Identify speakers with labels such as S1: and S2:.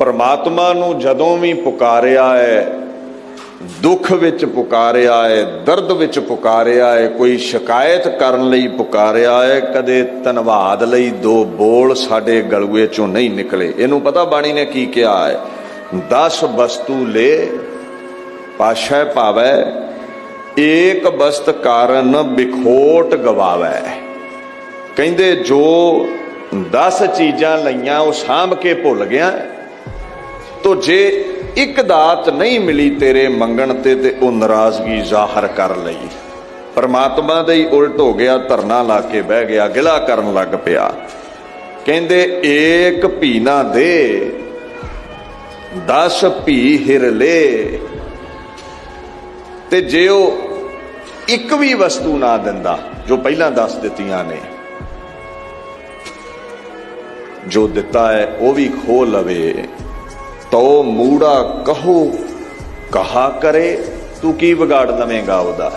S1: ਪਰਮਾਤਮਾ ਨੂੰ ਜਦੋਂ ਵੀ ਪੁਕਾਰਿਆ ਹੈ, ਦੁੱਖ ਵਿੱਚ ਪੁਕਾਰਿਆ ਹੈ, ਦਰਦ ਵਿੱਚ ਪੁਕਾਰਿਆ ਹੈ, ਕੋਈ ਸ਼ਿਕਾਇਤ ਕਰਨ ਲਈ ਪੁਕਾਰਿਆ ਹੈ, ਕਦੇ ਧੰਨਵਾਦ ਲਈ ਦੋ ਬੋਲ ਸਾਡੇ ਗਲੂਏ ਚੋਂ ਨਹੀਂ ਨਿਕਲੇ। ਇਹਨੂੰ ਪਤਾ ਬਾਣੀ ਨੇ ਕੀ ਕਿਹਾ ਹੈ? 10 ਵਸਤੂ ਲੈ, ਪਾਸ਼ਾ ਭਾਵੈ, ਏਕ ਬਸਤ ਕਾਰਨ ਬਿਖੋਟ ਗਵਾਵੈ। ਕਹਿੰਦੇ ਜੋ 10 ਚੀਜ਼ਾਂ ਲਈਆਂ, ਉਹ ਸਾਂਭ ਕੇ ਭੁੱਲ ਗਿਆ। ਤੋ ਜੇ ਇੱਕ ਦਾਤ ਨਹੀਂ ਮਿਲੀ ਤੇਰੇ ਮੰਗਣ ਤੇ ਤੇ ਉਹ ਨਾਰਾਜ਼ਗੀ ਜ਼ਾਹਰ ਕਰ ਲਈ। ਪਰਮਾਤਮਾ ਦਾ ਹੀ ਉਲਟ ਹੋ ਗਿਆ, ਧਰਨਾ ਲਾ ਕੇ ਬਹਿ ਗਿਆ, ਗਿਲਾ ਕਰਨ ਲੱਗ ਪਿਆ। ਕਹਿੰਦੇ, ਏਕ ਭੀ ਨਾ ਦੇ 10 ਭੀ ਹਿਰ ਤੇ ਜੇ ਉਹ ਇੱਕ ਵੀ ਵਸਤੂ ਨਾ ਦਿੰਦਾ, ਜੋ ਪਹਿਲਾਂ ਦੱਸ ਦਿੱਤੀਆਂ ਨੇ, ਜੋ ਦਿੱਤਾ ਹੈ, ਉਹ ਵੀ ਖੋ ਲਵੇ। ਤੋ ਮੂੜਾ ਕਹੋ ਕਹਾ ਕਰੇ ਤੂੰ ਕੀ ਵਿਗਾੜ ਲਵੇਂਗਾ ਉਹਦਾ?